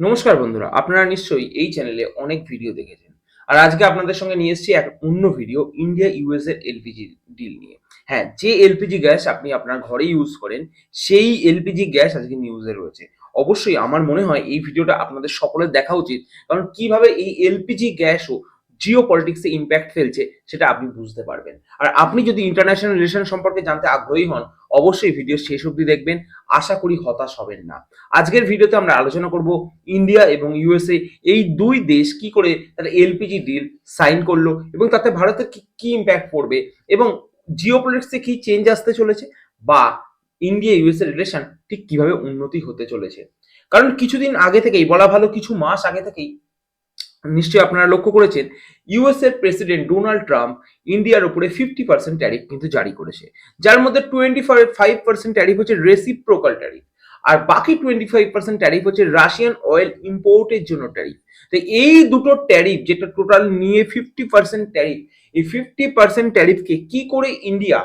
নমস্কার বন্ধুরা, আপনারা নিশ্চয়ই এই চ্যানেলে অনেক ভিডিও দেখেছেন। আর আজকে আপনাদের সঙ্গে নিয়ে এসেছি এক অন্য ভিডিও ইন্ডিয়া ইউএস এর এলপিজি ডিল নিয়ে। হ্যাঁ যে এলপিজি গ্যাস আপনি আপনার ঘরে ইউজ করেন, সেই এলপিজি গ্যাস আজকে নিউজে রয়েছে। অবশ্যই আমার মনে হয় এই ভিডিওটা আপনাদের সকলের দেখা উচিত, কারণ কীভাবে এই এলপিজি গ্যাসও জিও পলিটিক্সে ইম্প্যাক্ট ফেলছে, সেটা আপনি বুঝতে পারবেন। আর আপনি যদি ইন্টারন্যাশনাল রিলেশন সম্পর্কে জানতে আগ্রহী হন অবশ্যই ভিডিও শেষ অবধি দেখবেন। আশা করি হতাশ হবেন না। আজকের ভিডিওতে আমরা আলোচনা করব ইন্ডিয়া এবং ইউএসএ এই দুই দেশ কি করে তারা এলপিজি ডিল সাইন করল এবং তাতে ভারতের কি কি ইম্প্যাক্ট পড়বে এবং জিও পলিটিক্সে কি চেঞ্জ আসতে চলেছে বা ইন্ডিয়া ইউএসএ রিলেশন ঠিক কীভাবে উন্নতি হতে চলেছে। কারণ কিছুদিন আগে থেকেই, বলা ভালো কিছু মাস আগে থেকেই নিশ্চয়ই আপনারা লক্ষ্য করেছেন ইউএস এর প্রেসিডেন্ট ডোনাল্ড ট্রাম্প ইন্ডিয়ার উপরে ফিফটি পার্সেন্ট ট্যারিফ কিন্তু জারি করেছে। যার মধ্যে টোয়েন্টি ফাইভ পার্সেন্ট ট্যারিফ হচ্ছে রেসিপ্রোকাল ট্যারিফ আর বাকি টোয়েন্টি ফাইভ পার্সেন্ট ট্যারিফ হচ্ছে রাশিয়ান অয়েল ইম্পোর্টের জন্য ট্যারিফ তো এই দুটো ট্যারিফ যেটা টোটাল নিয়ে ফিফটি পার্সেন্ট ট্যারিফ এই ফিফটি পার্সেন্ট ট্যারিফকে কি করে ইন্ডিয়া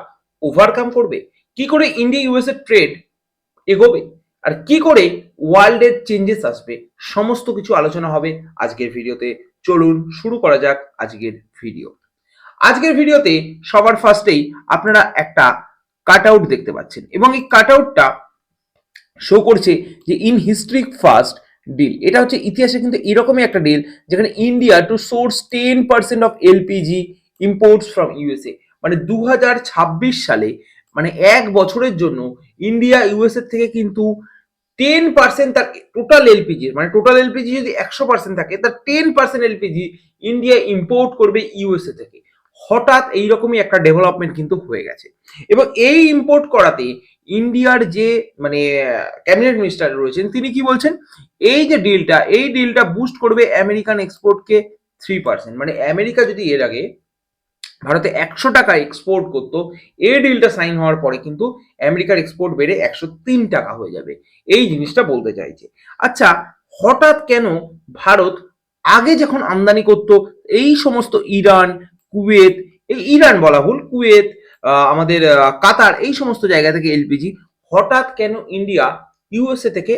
ওভারকাম করবে? কি করে ইন্ডিয়া ইউএস এর ট্রেড এগোবে? আর কি করে ওয়ার্ল্ডের চেঞ্জেস আসবে, সমস্ত কিছু আলোচনা হবে আজকের ভিডিওতে। চলুন শুরু করা যাক আজকের ভিডিও। আজকের ভিডিওতে সবার ফার্স্টেই আপনারা একটা কাট আউট দেখতে পাচ্ছেন এবং এই কাট আউটটা শো করছে যে ইন হিস্ট্রি ফার্স্ট ডিল এটা হচ্ছে ইতিহাসে কিন্তু এরকমই একটা ডিল যেখানে India to source ten percent of LPG imports from USA মানে দু হাজার ছাব্বিশ সালে মানে এক বছরের জন্য ইন্ডিয়া ইউএসএ থেকে কিন্তু টেন পার্সেন্ট তার টোটাল এলপিজি মানে টোটাল এলপিজি যদি একশো পার্সেন্ট থাকে, তার ten percent LPG India import করবে ইউএসএ থেকে। হঠাৎ এইরকমই একটা ডেভেলপমেন্ট কিন্তু হয়ে গেছে। এবং এই ইম্পোর্ট করাতে ইন্ডিয়ার যে মানে ক্যাবিনেট মিনিস্টার রয়েছেন, তিনি কি বলছেন? এই যে ডিলটা এই ডিলটা বুস্ট করবে আমেরিকান এক্সপোর্টকে থ্রি পার্সেন্ট মানে আমেরিকা যদি এর আগে ভারতে একশো টাকা এক্সপোর্ট করতো। এই ডিলটা সাইন হওয়ার পরে কিন্তু আমেরিকার এক্সপোর্ট বেড়ে একশো তিন টাকা হয়ে যাবে। এই জিনিসটা বলতে চাইছে। আচ্ছা হঠাৎ কেন ভারত আগে যখন আমদানি করতো, এই সমস্ত ইরান, কুয়েত, এই ইরান বলা ভুল, কুয়েত আমাদের কাতার, এই সমস্ত জায়গা থেকে এলপিজি হঠাৎ কেন ইন্ডিয়া ইউএসএ থেকে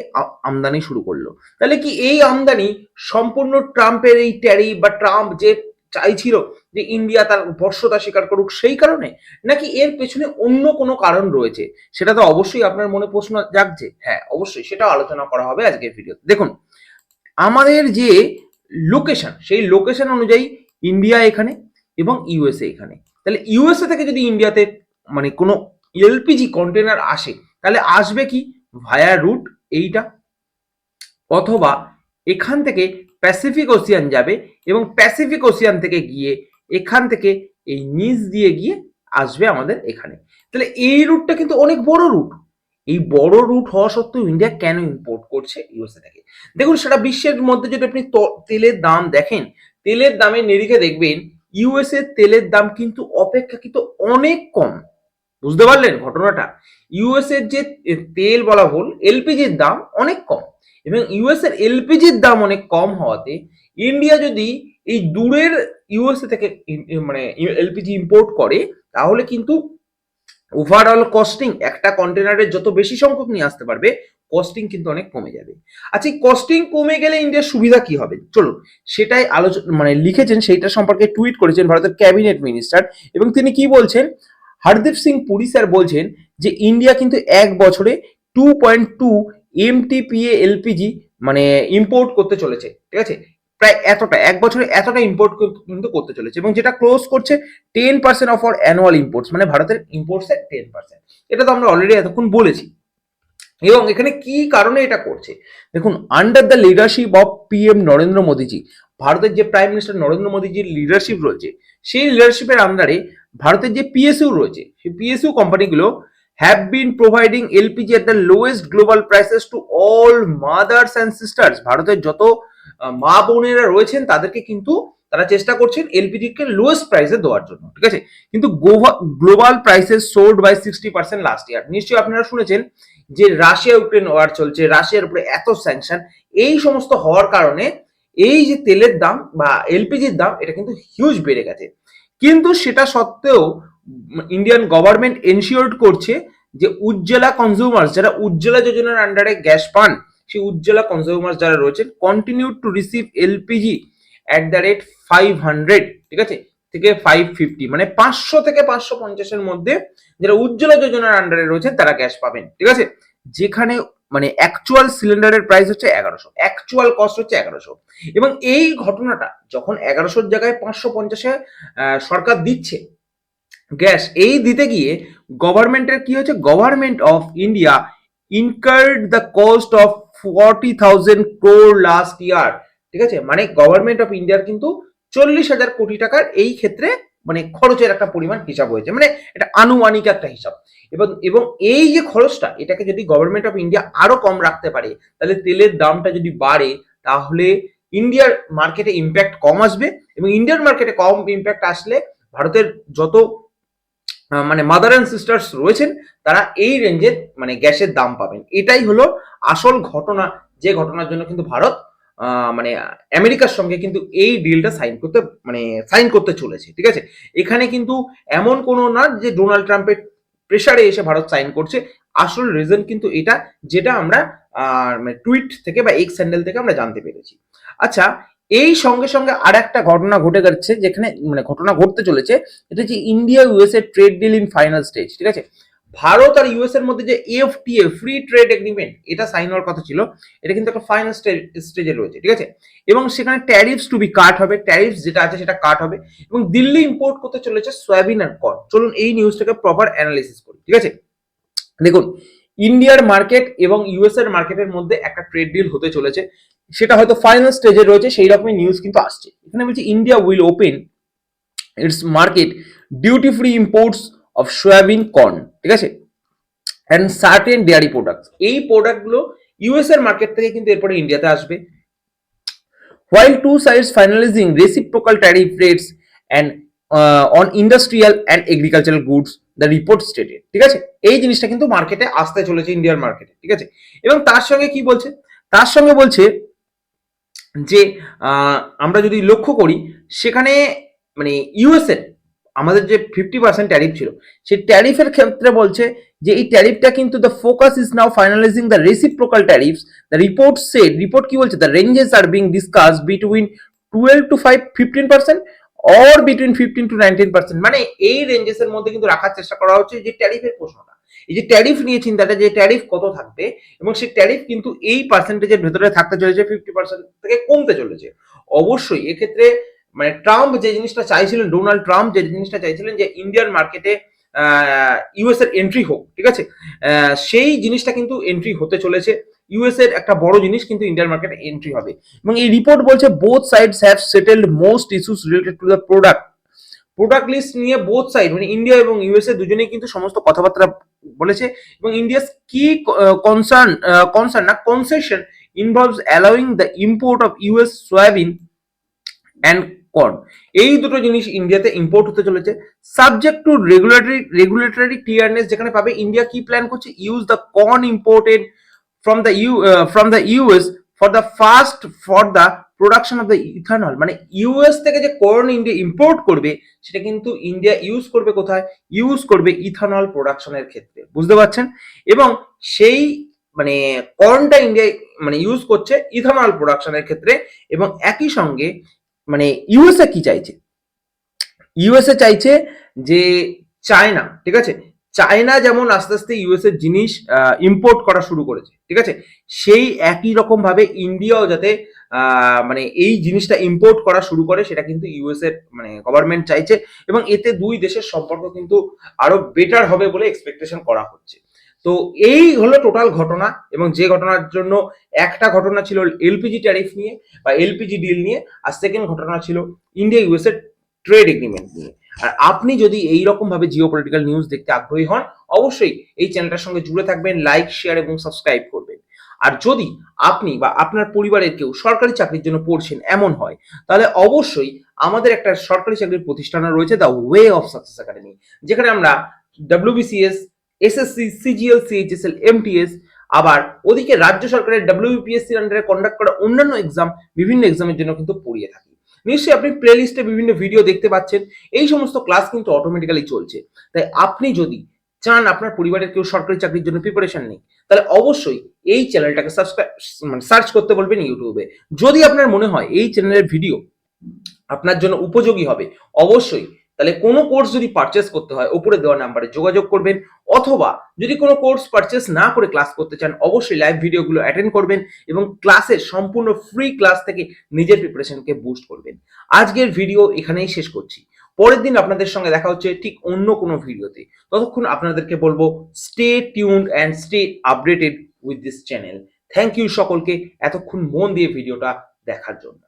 আমদানি শুরু করল? তাহলে কি এই আমদানি সম্পূর্ণ ট্রাম্পের এই ট্যারি বা ট্রাম্প যে চাইছিল যে ইন্ডিয়া তার বর্ষতা স্বীকার করুক সেই কারণে, নাকি এর পেছনে অন্য কোনো কারণ রয়েছে? সেটা তো অবশ্যই আপনার মনে প্রশ্ন জাগছে। হ্যাঁ অবশ্যই সেটা আলোচনা করা হবে আজকের ভিডিওতে। দেখুন, আমাদের যে লোকেশন সেই লোকেশন অনুযায়ী ইন্ডিয়া এখানে এবং ইউএসএ এখানে। তাহলে ইউএসএ থেকে যদি ইন্ডিয়াতে মানে কোনো এলপিজি কন্টেনার আসে, তাহলে আসবে কি? ভায়া রুট এইটা। অথবা এখান থেকে প্যাসিফিক ওসিয়ান যাবে এবং প্যাসিফিক ওসিয়ান থেকে গিয়ে এখান থেকে এই নিচ দিয়ে গিয়ে আসবে আমাদের এখানে। তাহলে এই রুটটা কিন্তু অনেক বড় রুট। এই বড় রুট হওয়া সত্ত্বেও ইন্ডিয়া কেন ইম্পোর্ট করছে ইউএসএ থেকে? দেখুন সেটা বিশ্বের মধ্যে যদি আপনি তেলের দাম দেখেন, তেলের দামের নিরিখে দেখবেন ইউএসএ তেলের দাম কিন্তু অপেক্ষাকৃত অনেক কম। বুঝতে পারলেন ঘটনাটা? ইউএস এর যে তেল বলা ভুল এলপিজির দাম অনেক কম। এবং ইউএস এর এলপিজির দাম অনেক কম হওয়াতে ইন্ডিয়া যদি এই দূরের ইউএসএ থেকে মানে এলপিজি ইম্পোর্ট করে, তাহলে কিন্তু ওভারঅল কস্টিং একটা কন্টেনারের যত বেশি সংখ্যক নিয়ে আসতে পারবে কস্টিং কিন্তু অনেক কমে যাবে। আচ্ছা কস্টিং কমে গেলে ইন্ডিয়ার সুবিধা কি হবে? চলুন, সেটাই আলোচনা মানে লিখেছেন, সেইটা সম্পর্কে টুইট করেছেন ভারতের ক্যাবিনেট মিনিস্টার এবং তিনি কি বলছেন? হরদীপ সিং পুরী স্যার বলছেন যে ইন্ডিয়া কিন্তু এক বছরে two point two MTPA LPG মানে ইম্পোর্ট করতে চলেছে, ঠিক আছে? প্রায় এতটা, এক বছরে এতটা ইম্পোর্ট কিন্তু করতে চলেছে এবং যেটা ক্লোজ করছে ten percent of our annual imports মানে ভারতের ইম্পোর্টসের টেন পার্সেন্ট এটা তো আমরা অলরেডি এতক্ষণ বলেছি। এবং এখানে কি কারণে এটা করছে? দেখুন under the leadership of PM Narendra Modiji, ভারতের যে প্রাইম মিনিস্টার নরেন্দ্র মোদীজির লিডারশিপ রয়েছে, সেই লিডারশিপের আন্ডারে ভারতের যে পিএসইউ রয়েছে, সেই পিএসইউ কোম্পানিগুলো have been providing LPG at the lowest global prices to all mothers and sisters ভারতের যত মা বোনেরা রয়েছেন, তাদেরকে কিন্তু তারা চেষ্টা করছেন এলপিজি কে লোয়েস্ট প্রাইসে দেওয়ার জন্য, ঠিক আছে? কিন্তু global prices sold by sixty percent last year নিশ্চয়ই আপনারা শুনেছেন যে রাশিয়া, ইউক্রেন ওয়ার চলছে, রাশিয়ার উপরে এত স্যাংশন এই সমস্ত হওয়ার কারণে এই যে তেলের দাম বা এলপিজির দাম, এটা কিন্তু হিউজ বেড়ে গেছে। কিন্তু সেটা সত্ত্বেও ইন্ডিয়ান গভর্নমেন্ট এনশিওর করছে যে উজ্জ্বলা কনজিউমার্স যারা উজ্জ্বলা যোজনার আন্ডারে গ্যাস পান সেই উজ্জ্বলা কনজিউমার যারা রয়েছেন continue to receive LPG at the rate five hundred ঠিক আছে? থেকে ফাইভ ফিফটি মানে পাঁচশো থেকে পাঁচশো পঞ্চাশের মধ্যে যারা উজ্জ্বলা যোজনার আন্ডারে রয়েছেন, তারা গ্যাস পাবেন, ঠিক আছে? যেখানে মানে অ্যাকচুয়াল সিলিন্ডারের প্রাইস হচ্ছে এগারোশো অ্যাকচুয়াল কস্ট হচ্ছে এগারোশো। এবং এই ঘটনাটা যখন এগারোশোর জায়গায় পাঁচশো পঞ্চাশে সরকার দিচ্ছে গ্যাস এই দিতে গিয়ে গভর্নমেন্টের কি হচ্ছে government of India incurred the cost of forty thousand crore last year ঠিক আছে? মানে গভর্নমেন্ট অফ ইন্ডিয়ার কিন্তু চল্লিশ হাজার কোটি টাকার এই ক্ষেত্রে মানে খরচের একটা পরিমাণ হিসাব হয়েছে। মানে এটা আনুমানিক একটা হিসাব। এবং এবং এই যে খরচটা, এটাকে যদি গভর্নমেন্ট অফ ইন্ডিয়া আরও কম রাখতে পারে, তাহলে তেলের দামটা যদি বাড়ে, তাহলে ইন্ডিয়ার মার্কেটে ইম্প্যাক্ট কম আসবে। এবং ইন্ডিয়ান মার্কেটে কম ইম্প্যাক্ট আসলে ভারতের যত মানে মাদার অ্যান্ড সিস্টার্স রয়েছেন, তারা এই রেঞ্জের মানে গ্যাসের দাম পাবেন। এটাই হলো আসল ঘটনা, যে ঘটনার জন্য কিন্তু ভারত মানে আমেরিকার সঙ্গে কিন্তু এই ডিলটা সাইন করতে মানে সাইন করতে চলেছে, ঠিক আছে? এখানে কিন্তু এমন কোনো না যে ডোনাল্ড ট্রাম্পের প্রেসারে এসে ভারত সাইন করছে। আসল রিজন কিন্তু এটা, যেটা আমরা মানে টুইট থেকে বা এক্স স্যান্ডেল থেকে আমরা জানতে পেরেছি। আচ্ছা এই সঙ্গে সঙ্গে আর একটা ঘটনা ঘটে যাচ্ছে যেখানে মানে ঘটনা ঘটতে চলেছে, এটা হচ্ছে India USA trade deal in final stage ঠিক আছে? ভারত আর ইউএস এর মধ্যে যে এফটিএ ফ্রি ট্রেড এগ্রিমেন্ট এটা সাইন হওয়ার কথা ছিল, এটা কিন্তু একটা ফাইনাল স্টেজে রয়েছে, ঠিক আছে? এবং সেখানে ট্যারিফস টু বি কাট হবে ট্যারিফস যেটা আছে সেটা কাট হবে, এবং দিল্লি ইম্পোর্ট করতে চলেছে সয়াবিন আর কর্ন চলুন এই নিউজটাকে প্রপার অ্যানালিসিস করি, ঠিক আছে? দেখুন ইন্ডিয়ার মার্কেট এবং ইউএস এর মার্কেটের মধ্যে একটা ট্রেড ডিল হতে চলেছে সেটা হয়তো ফাইনাল স্টেজে রয়েছে সেই রকমই নিউজ কিন্তু আসছে। এখানে বলছে India will open its market duty free imports of soybean corn ঠিক আছে? অ্যান্ড সার্টেন ডেয়ারি প্রোডাক্টস এই প্রোডাক্টগুলো ইউএস এর মার্কেট থেকে কিন্তু এরপরে ইন্ডিয়াতে আসবে। While to finalizing reciprocal tariff rates and uh, on industrial and agricultural goods the report stated ঠিক আছে? এই জিনিসটা কিন্তু মার্কেটে আসতে চলেছে ইন্ডিয়ার মার্কেটে ঠিক আছে? এবং তার সঙ্গে কি বলছে? তার সঙ্গে বলছে যে আমরা যদি লক্ষ্য করি, সেখানে মানে ইউএসএ আমাদের যে ফিফটি পার্সেন্ট ট্যারিফ ছিল, সেই ট্যারিফের ক্ষেত্রে বলছে যে, এই ট্যারিফটা কিন্তু the focus is now finalising the reciprocal tariffs the report said report কি বলছে? The ranges are being discuss between twelve to five fifteen percent or between fifteen to nineteen percent মানে এই রেঞ্জেসের মধ্যে কিন্তু রাখার চেষ্টা করা হচ্ছে যে ট্যারিফের প্রশ্নটা। এই যে ট্যারিফ নিয়ে চিন্তাটা যে ট্যারিফ কত থাকবে এবং সেই ট্যারিফ কিন্তু এই পার্সেন্টেজের ভেতরে থাকতে চলেছে ফিফটি পার্সেন্ট থেকে কমতে চলেছে। অবশ্যই এক্ষেত্রে মানে ট্রাম্প যে জিনিসটা চাইছিলেন, ডোনাল্ড ট্রাম্প যে জিনিসটা চাইছিলেন যে ইন্ডিয়ান মার্কেটে ইউএস এর এন্ট্রি হোক, ঠিক আছে? সেই জিনিসটা কিন্তু এন্ট্রি হতে চলেছে। ইউএস এর একটা বড় জিনিস কিন্তু ইন্ডিয়ান মার্কেটে এন্ট্রি হবে। এবং এই রিপোর্ট বলছে both sides have settled most issues related to the product product list নিয়ে বোথ সাইড মানে ইন্ডিয়া এবং ইউএসএ দুজনেই কিন্তু সমস্ত কথাবার্তা বলেছে, এবং ইন্ডিয়াস কি কনসার্ন কনসার্ন না concession involves allowing the import of US soybean and corn এই দুটো জিনিস ইন্ডিয়াতে ইম্পোর্ট হতে চলেছে। Subject to regulatory regulatory clearance যেখানে পাবে ইন্ডিয়া কি প্ল্যান করছে? Use the corn imported from the U from the US for the first for the production of the ethanol মানে ইউএস থেকে যে কর্ন ইন্ডিয়া ইম্পোর্ট করবে, সেটা কিন্তু ইন্ডিয়া ইউজ করবে কোথায়? ইউজ করবে ইথানল প্রোডাকশনের ক্ষেত্রে। বুঝতে পারছেন? এবং সেই মানে কর্নটা ইন্ডিয়া মানে ইউজ করছে ইথানল প্রোডাকশনের ক্ষেত্রে। এবং একই সঙ্গে মানে ইউএসএ কি চাইছে? ইউএসএ চাইছে যে চায়না ঠিক আছে? চায়না যেমন আস্তে আস্তে ইউএস এর জিনিস ইম্পোর্ট করা শুরু করেছে, ঠিক আছে? সেই একই রকম ভাবে ইন্ডিয়াও যাতে মানে এই জিনিসটা ইম্পোর্ট করা শুরু করে, সেটা কিন্তু ইউএস এর মানে গভর্নমেন্ট চাইছে এবং এতে দুই দেশের সম্পর্ক কিন্তু আরও বেটার হবে বলে এক্সপেকটেশন করা হচ্ছে। তো এই হলো টোটাল ঘটনা এবং যে ঘটনার জন্য একটা ঘটনা ছিল এলপিজি ট্যারিফ নিয়ে বা এলপিজি ডিল নিয়ে, আর সেকেন্ড ঘটনা ছিল ইন্ডিয়া ইউএস এর ট্রেড এগ্রিমেন্ট নিয়ে। আর আপনি যদি এই ভাবে জিও পলিটিক্যাল নিউজ দেখতে আগ্রহী হন, অবশ্যই এই চ্যানেলটার সঙ্গে জুড়ে থাকবেন লাইক শেয়ার এবং সাবস্ক্রাইব করবেন। আর যদি আপনি বা আপনার পরিবারের কেউ সরকারি চাকরির জন্য পড়ছেন এমন হয়, তাহলে অবশ্যই আমাদের একটা সরকারি চাকরির প্রতিষ্ঠান রয়েছে the way of success academy যেখানে আমরা WBCS SSC CGL CHSL MTS আবার ওদিকে রাজ্য সরকারের ডাব্লিউবিপিএসসির আন্ডারে কন্ডাক্ট করা অন্যান্য এক্সাম বিভিন্ন এক্সামের জন্য কিন্তু পড়িয়ে থাকি। নিশ্চয়ই আপনি প্লে লিস্টে বিভিন্ন ভিডিও দেখতে পাচ্ছেন। এই সমস্ত ক্লাস কিন্তু অটোমেটিক্যালি চলছে। তাই আপনি যদি চান আপনার পরিবারের কেউ সরকারি চাকরির জন্য প্রিপারেশন নেই তাহলে অবশ্যই এই চ্যানেলটাকে সাবস্ক্রাইব মানে সার্চ করতে বলবেন ইউটিউবে যদি আপনার মনে হয় এই চ্যানেলের ভিডিও আপনার জন্য উপযোগী হবে, অবশ্যই তাহলে কোনো কোর্স যদি পারচেস করতে হয়, উপরে দেওয়া নাম্বারে যোগাযোগ করবেন, অথবা যদি কোনো কোর্স পারচেস না করে ক্লাস করতে চান, অবশ্যই লাইভ ভিডিওগুলো অ্যাটেন্ড করবেন এবং ক্লাসের সম্পূর্ণ ফ্রি ক্লাস থেকে নিজের প্রিপারেশনকে বুস্ট করবেন। আজকের ভিডিও এখানেই শেষ করছি। পরের দিন আপনাদের সঙ্গে দেখা হচ্ছে ঠিক অন্য কোনো ভিডিওতে ততক্ষণ আপনাদেরকে বলব stay tuned and stay updated with this channel thank you সকলকে। এতক্ষণ মন দিয়ে ভিডিওটা দেখার জন্য।